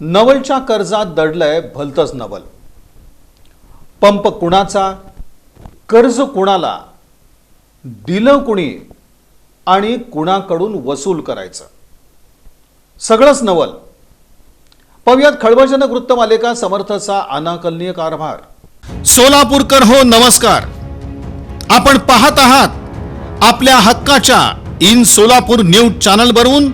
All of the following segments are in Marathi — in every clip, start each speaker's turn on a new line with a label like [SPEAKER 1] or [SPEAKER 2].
[SPEAKER 1] नवलच्या कर्जात दडलंय भलतच नवल. पंप कुणाचा कर्ज कुणाला दिलं कुणी आणि कुणाकडून वसूल करायचं. सगळंच नवल. पाहुयात खळबळजनक वृत्तमालिका समर्थचा अनाकलनीय कारभार. सोलापूरकर हो नमस्कार. आपण पाहत आहात आपल्या हक्काच्या इन सोलापूर न्यूज चॅनल वरून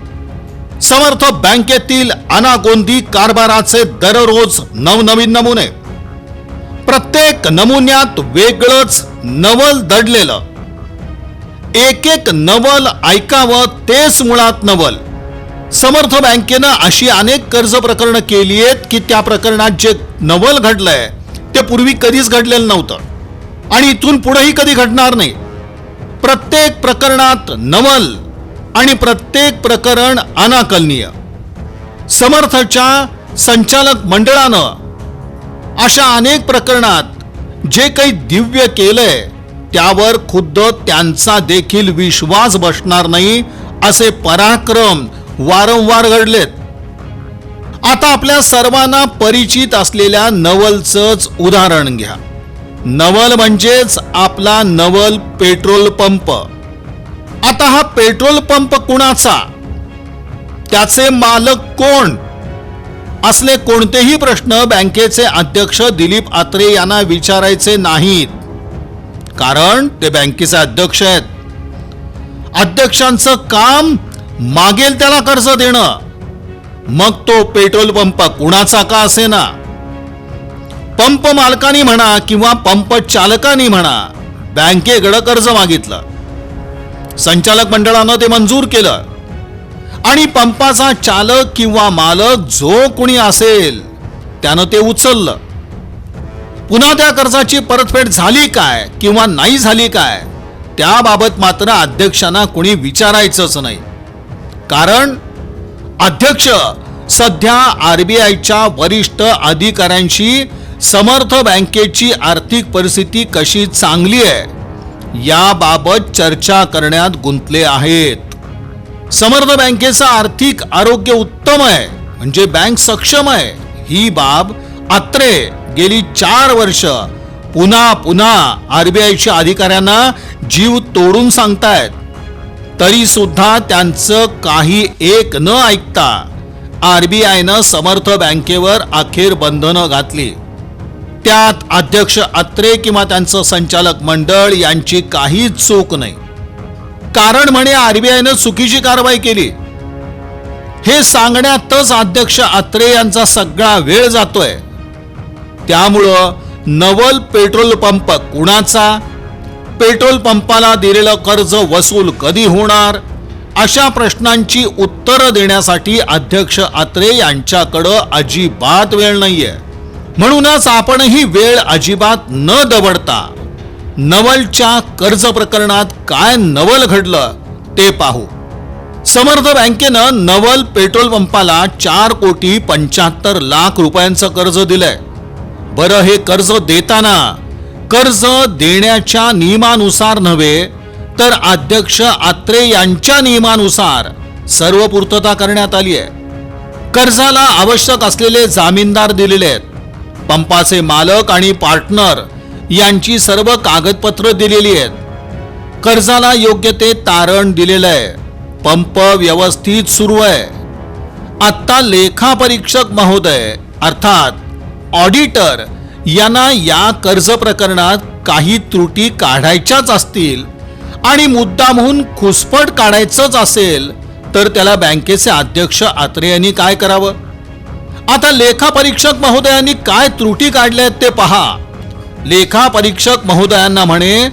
[SPEAKER 1] समर्थ बँकेतील अनागोंदी कारभाराचे दररोज नवनवीन नमुने. प्रत्येक नमुन्यात वेगळंच नवल दडलेलं. एक एक नवल ऐकावं तेच मुळात नवल. समर्थ बँकेनं अशी अनेक कर्ज प्रकरणं केली आहेत की त्या प्रकरणात जे नवल घडलंय ते पूर्वी कधीच घडलेलं नव्हतं. आणि इथून पुढेही कधी घडणार नाही. प्रत्येक प्रकरणात नवल आणि प्रत्येक प्रकरण अनाकलनीय. समर्थच्या संचालक मंडळानं अशा अनेक प्रकरणात जे काही दिव्य केलंय त्यावर खुद्द त्यांचा देखील विश्वास बसणार नाही असे पराक्रम वारंवार घडलेत. आता आपल्या सर्वांना परिचित असलेल्या नवलचंच उदाहरण घ्या. नवल म्हणजेच आपला नवल पेट्रोल पंप. आता हा पेट्रोल पंप कुणाचा? त्याचे मालक कोण? असले कोणतेही प्रश्न बँकेचे अध्यक्ष दिलीप आत्रे यांना विचारायचे नाहीत. कारण ते बँकेचे अध्यक्ष आहेत. अध्यक्षांचं काम मागेल त्याला कर्ज देणं. मग तो पेट्रोल पंप कुणाचा का असेना? पंप मालकानी म्हणा किंवा पंप चालकानी म्हणा बँकेकडं कर्ज मागितलं. संचालक मंडळानं ते मंजूर केलं. आणि पंपाचा चालक किंवा मालक जो कोणी असेल त्यानं ते उचललं. पुन्हा त्या कर्जाची परतफेड झाली काय किंवा नाही झाली काय त्याबाबत मात्र अध्यक्षांना कोणी विचारायचंच नाही. कारण अध्यक्ष सध्या आरबीआयच्या वरिष्ठ अधिकाऱ्यांशी समर्थ बँकेची आर्थिक परिस्थिती कशी चांगली आहे याबाबत चर्चा करण्यात गुंतले आहेत. समर्थ बँकेचं आर्थिक आरोग्य उत्तम आहे म्हणजे बँक सक्षम आहे. ही बाब आत्रे गेली चार वर्ष. पुन्हा पुन्हा आरबीआयच्या अधिकाऱ्यांना जीव तोडून सांगतायत. तरी सुद्धा त्यांचं काही एक न ऐकता आरबीआयनं समर्थ बँकेवर अखेर बंधनं घातली. त्यात अध्यक्ष अत्रे किंवा त्यांचं संचालक मंडळ यांची काहीच चूक नाही. कारण म्हणे आरबीआयनं चुकीची कारवाई केली. हे सांगण्यातच अध्यक्ष अत्रे यांचा सगळा वेळ जातोय. त्यामुळं नवल पेट्रोल पंप कुणाचा? पेट्रोल पंपाला दिलेलं कर्ज वसूल कधी होणार? अशा प्रश्नांची उत्तरं देण्यासाठी अध्यक्ष अत्रे यांच्याकडं अजिबात वेळ नाहीये. म्हणूनच आपणही वेळ अजिबात न दवडता नवलच्या कर्ज प्रकरणात काय नवल घडलं ते पाहू. समर्थ बँकेनं नवल पेट्रोल पंपाला चार कोटी पंच्याहत्तर लाख रुपयांचं कर्ज दिलंय. बरं हे कर्ज देताना कर्ज देण्याच्या नियमानुसार नव्हे तर अध्यक्ष आत्रे यांच्या नियमानुसार सर्व पूर्तता करण्यात आली आहे कर्जाला आवश्यक असलेले जामीनदार दिलेले आहेत. पंपाचे मालक आणि पार्टनर यांची सर्व कागदपत्र दिलेली आहेत. कर्जाला योग्य ते तारण दिलेलं आहे. पंप व्यवस्थित सुरू आहे. आत्ता लेखापरीक्षक महोदय अर्थात ऑडिटर यांना या कर्ज प्रकरणात काही त्रुटी काढायच्याच असतील आणि मुद्दामहून खुसपट काढायचंच असेल तर त्याला बँकेचे अध्यक्ष आत्रे यांनी काय करावं? आता लेखापरीक्षक महोदयांनी काय त्रुटी काढल्या आहेत ते पहा. लेखापरीक्षक महोदयांना म्हणे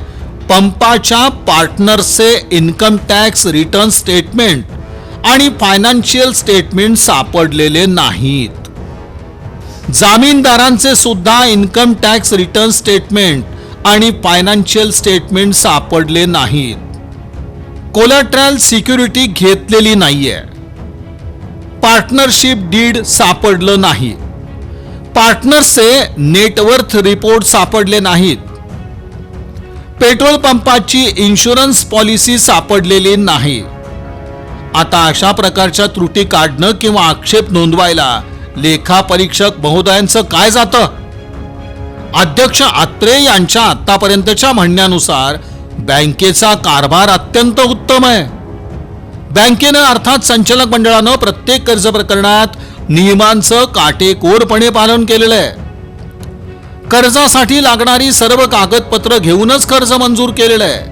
[SPEAKER 1] पंपाच्या पार्टनर्सचे इन्कम टॅक्स रिटर्न स्टेटमेंट आणि फायनान्शियल स्टेटमेंट सापडलेले नाहीत. जामीनदारांचे सुद्धा इन्कम टॅक्स रिटर्न स्टेटमेंट आणि फायनान्शियल स्टेटमेंट सापडले नाहीत. कोलॅट्रॅल सिक्युरिटी घेतलेली नाहीये. पार्टनरशिप डीड सापडलं नाही. पार्टनर्सचे नेटवर्थ रिपोर्ट सापडले नाहीत. पेट्रोल पंपाची इन्शुरन्स पॉलिसी सापडलेली नाही. आता अशा प्रकारच्या त्रुटी काढणं किंवा आक्षेप नोंदवायला
[SPEAKER 2] लेखापरीक्षक महोदयांचं काय जातं? अध्यक्ष आत्रे यांच्या आतापर्यंतच्या म्हणण्यानुसार बँकेचा कारभार अत्यंत उत्तम आहे. बँकेनं अर्थात संचालक मंडळानं प्रत्येक कर्ज प्रकरणात नियमांचं काटेकोरपणे पालन केलेलं आहे. कर्जासाठी लागणारी सर्व कागदपत्र घेऊनच कर्ज मंजूर केलेलं आहे.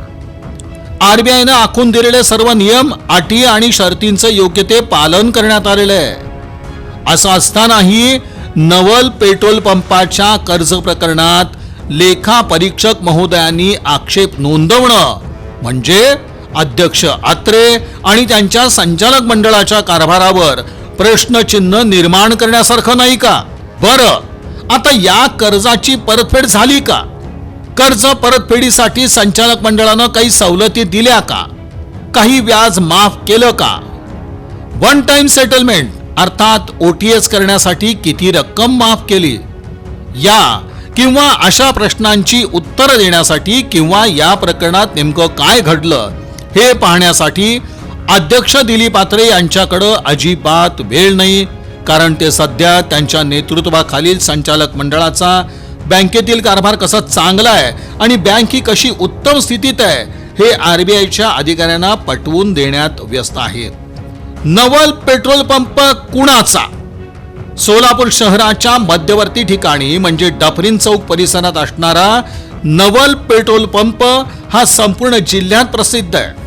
[SPEAKER 2] आरबीआयनं आखून दिलेले सर्व नियम अटी आणि शर्तींचं योग्य ते पालन करण्यात आलेलं आहे. असं असतानाही नवल पेट्रोल पंपाच्या कर्ज प्रकरणात लेखा परीक्षक महोदयांनी आक्षेप नोंदवणं म्हणजे अध्यक्ष आत्रे आणि त्यांच्या संचालक मंडळाच्या कारभारावर प्रश्नचिन्ह निर्माण करण्यासारखं नाही का? बरं आता या कर्जाची परतफेड झाली का? कर्ज परतफेडीसाठी संचालक मंडळानं काही सवलती दिल्या का? काही व्याज माफ केलं का? वन टाइम सेटलमेंट अर्थात ओटीएस करण्यासाठी किती रक्कम माफ केली? या किंवा अशा प्रश्नांची उत्तरं देण्यासाठी किंवा या प्रकरणात नेमकं काय घडलं? हे पाहण्यासाठी अध्यक्ष दिलीप पात्रे यांच्याकडं अजिबात वेळ नाही कारण ते सध्या त्यांच्या नेतृत्वाखालील संचालक मंडळाचा बँकेतील कारभार कसा चांगला आहे आणि बँक ही कशी उत्तम स्थितीत आहे हे आरबीआयच्या अधिकाऱ्यांना पटवून देण्यात व्यस्त आहेत नवल पेट्रोल पंप कुणाचा? सोलापूर शहराच्या मध्यवर्ती ठिकाणी म्हणजे डफरीन चौक परिसरात असणारा नवल पेट्रोल पंप हा संपूर्ण जिल्ह्यात प्रसिद्ध आहे.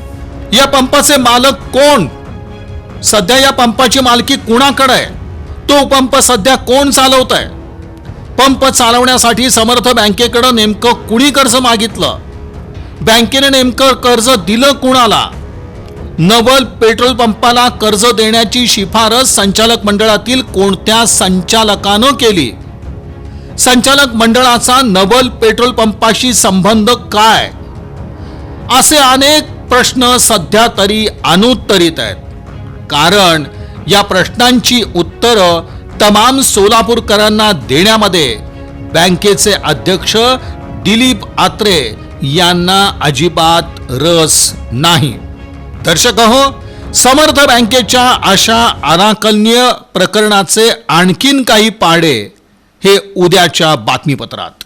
[SPEAKER 2] या पंपाचे मालक कोण? सध्या या पंपाची मालकी कुणाकडे आहे? तो पंप सध्या कोण चालवत आहे पंप चालवण्यासाठी समर्थ बँकेकडं नेमकं कुणी कर्ज मागितलं? बँकेने नेमकं कर्ज दिलं कुणाला? नवल पेट्रोल पंपाला कर्ज देण्याची शिफारस संचालक मंडळातील कोणत्या संचालकानं केली? संचालक मंडळाचा नवल पेट्रोल पंपाशी संबंध काय? असे अनेक प्रश्न सध्या तरी अनुत्तरित आहेत. कारण या प्रश्नांची उत्तरं तमाम सोलापूरकरांना देण्यामध्ये बँकेचे अध्यक्ष दिलीप आत्रे यांना अजिबात रस नाही. दर्शक हो समर्थ बँकेच्या अशा अनाकलनीय प्रकरणाचे आणखीन काही पाडे हे उद्याच्या बातमीपत्रात.